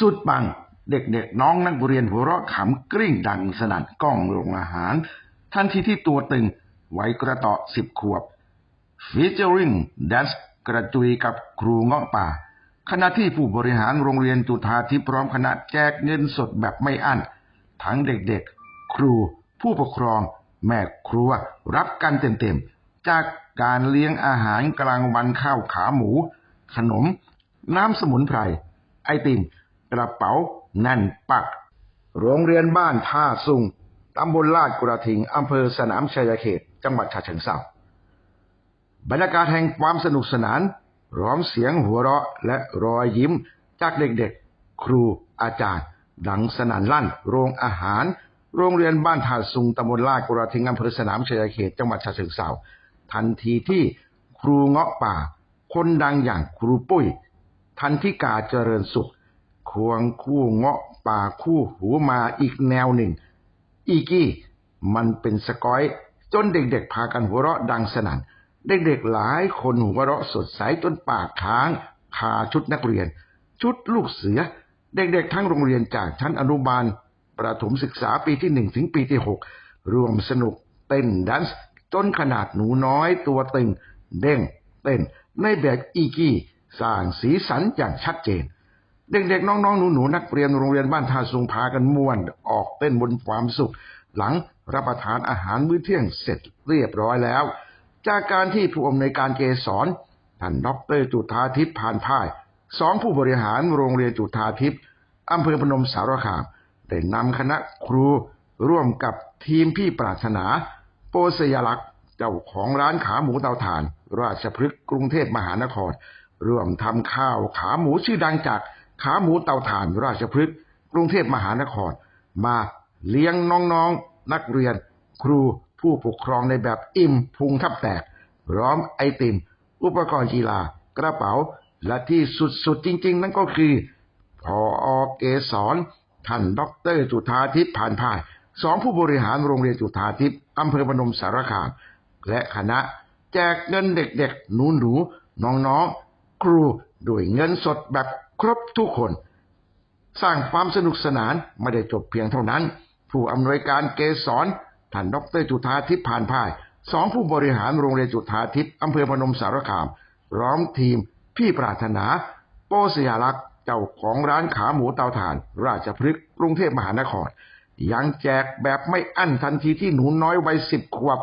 สุดปัง เด็กๆน้องนักเรียนหัวเราะขำกริ้งดังสนั่นกล้องโรงอาหาร ทันทีที่ตัวตึงไว้กระต่อสิบขวบฟีเจอริงแดนซ์กระจุยกับครูเงาะป่า ขณะที่ผู้บริหารโรงเรียนจุฑาทิพย์พร้อมคณะแจกเงินสดแบบไม่อั้น ทั้งเด็กๆ ครู ผู้ปกครอง แม่ครัว รับกันเต็มๆ จากการเลี้ยงอาหารกลางวันข้าวขาหมู ขนม น้ำสมุนไพร ไอติม กระเป๋าแน่นปัก โรงเรียนบ้านท่าซุงตำบลลาดกระทิงอำเภอสนามชัยเขต จังหวัดฉะเชิงเทราบรรยากาศแห่งความสนุกสนานร้อมเสียงหัวเราะและรอยยิ้มจากเด็กๆ ครูอาจารย์ ดังสนั่นลั่น โรงอาหาร โรงเรียนบ้านท่าซุงตำบลลาดกระทิงอำเภอสนามชัยเขต จังหวัดฉะเชิงเทราทันทีที่ครูเงาะป่า คนดังอย่างครูปุ้ย ทันทิกาเจริญสุข ควงคู่เงาะป่าคู่หูมาอีกแนวหนึ่ง อีกี้มันเป็นสกอย จนเด็กๆพากันหัวเราะดังสนั่นเด็กๆหลายคนหัวเราะสดใสจนปากค้างคาชุดนักเรียน ชุดลูกเสือ เด็กๆทั้งโรงเรียนจากชั้นอนุบาล ประถมศึกษาปีที่หนึ่งถึงปีที่หกรวมสนุกเต้นดันซ์จนขนาดหนูน้อยตัวตึง เด้งเต้นในแบบอีกี้สร้างสีสันอย่างชัดเจน เด็กๆ น้องๆ หนูๆ นักเรียนโรงเรียนบ้านท่าซุงพากันม่วน ออกเต้นบนความสุข หลังรับประทานอาหารมื้อเที่ยงเสร็จเรียบร้อยแล้ว จากการที่ผู้อำนวยการเกสรท่านดรจุธาทิพย์ผ่านพ่ายสองผู้บริหารโรงเรียนจุธาทิพย์อำเภอพนมสารคามได้นำคณะครูร่วมกับทีมพี่ปรารถนา โปสยลักษ์เจ้าของร้านขาหมูเตาถ่าน ราชพฤกษ์กรุงเทพมหานครร่วมทำข้าวขาหมูชื่อดังจาก ขาหมูเตาถ่านราชพฤกษ์กรุงเทพมหานคร มาเลี้ยงน้องๆ นักเรียน ครูผู้ปกครองในแบบอิ่มพุงทับแตกพร้อมไอติม อุปกรณ์กีฬากระเป๋า และที่สุดๆ จริง ๆ นั่นก็คือพออเกสรท่านดรจุธาทิพย์ผ่านพ่ายสองผู้บริหารโรงเรียนจุธาทิพย์อำเภอพนมสารคามและคณะแจกเงินเด็กๆหนูหนูน้องๆ ครูด้วยเงินสดแบบ ครบทุกคน สร้างความสนุกสนานไม่ได้จบเพียงเท่านั้น ผู้อำนวยการเกสรท่านดรจุธาทิพย์ผ่านพ่ายสองผู้บริหารโรงเรียนจุธาทิพย์อำเภอพนมสารคามร้อมทีม พี่ปรารถนา โปสยาลักษ์เจ้าของร้านขาหมูเตาถ่าน ราชพฤกษ์กรุงเทพมหานคร ยังแจกแบบไม่อั้นทันทีที่หนูน้อยวัยสิบขวบ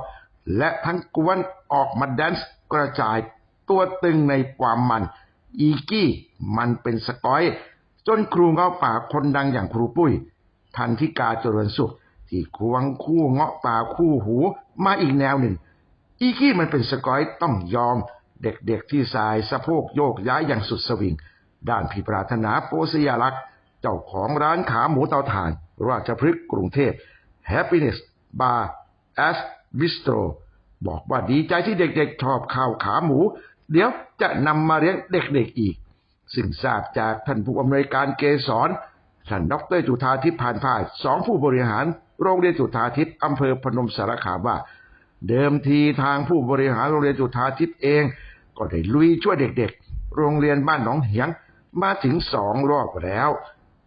และทั้งกวนออกมาแดนซ์กระจายตัวตึงในความมัน อีกี้มันเป็นสกอย จนครูเงาะป่าคนดังอย่างครูปุ้ย ทันทิกาเจริญสุข ที่ควงคู่เงาะป่าคู่หูมาอีกแนวหนึ่ง อีกี้มันเป็นสกอยต้องยอม เด็กๆที่สายสะโพกโยกย้ายอย่างสุดสวิง ด้านพี่ปรารถนาโปสยาลักษ์เจ้าของร้านขาหมูเตาถ่าน ราชพฤกษ์กรุงเทพ Happiness Bar as Bistro บอกว่าดีใจที่เด็กๆชอบข้าวขาหมู เดี๋ยวจะนำมาเลี้ยงเด็กๆอีก ซึ่งทราบจากท่านผู้อำนวยการเกสรท่านดรจุธาทิพย์ผ่านพ่ายสองผู้บริหาร โรงเรียนจุธาทิพย์อำเภอพนมสารคามว่า เดิมทีทางผู้บริหารโรงเรียนจุธาทิพย์เอง ก็ได้ลุยช่วยเด็กๆ โรงเรียนบ้านหนองเหียงมาถึงสองรอบแล้ว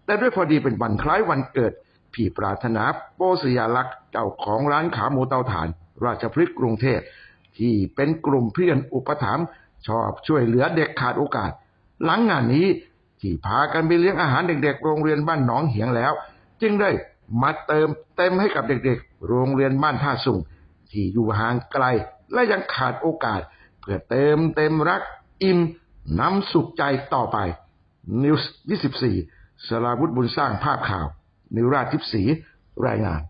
แต่ด้วยพอดีเป็นวันคล้ายวันเกิด พี่ปรารถนาโปสยาลักษ์เจ้าของร้านขาหมูเตาถ่าน ราชพฤกษ์กรุงเทพที่เป็นกลุ่มเพื่อนอุปถัมภ์ ชอบช่วยเหลือเด็กขาดโอกาส หลังงานนี้ที่พากันไปเลี้ยงอาหารเด็กๆ โรงเรียนบ้านหนองเหียงแล้ว จึงได้มาเติมเต็มให้กับเด็กๆ โรงเรียนบ้านท่าสุงที่อยู่ห่างไกลและยังขาดโอกาส เพื่อเติมเต็มรักอิ่มน้ำสุขใจต่อไป นิวส์ 24 สราวุธบุญสร้างภาพข่าว นิวราชทิพสีรายงาน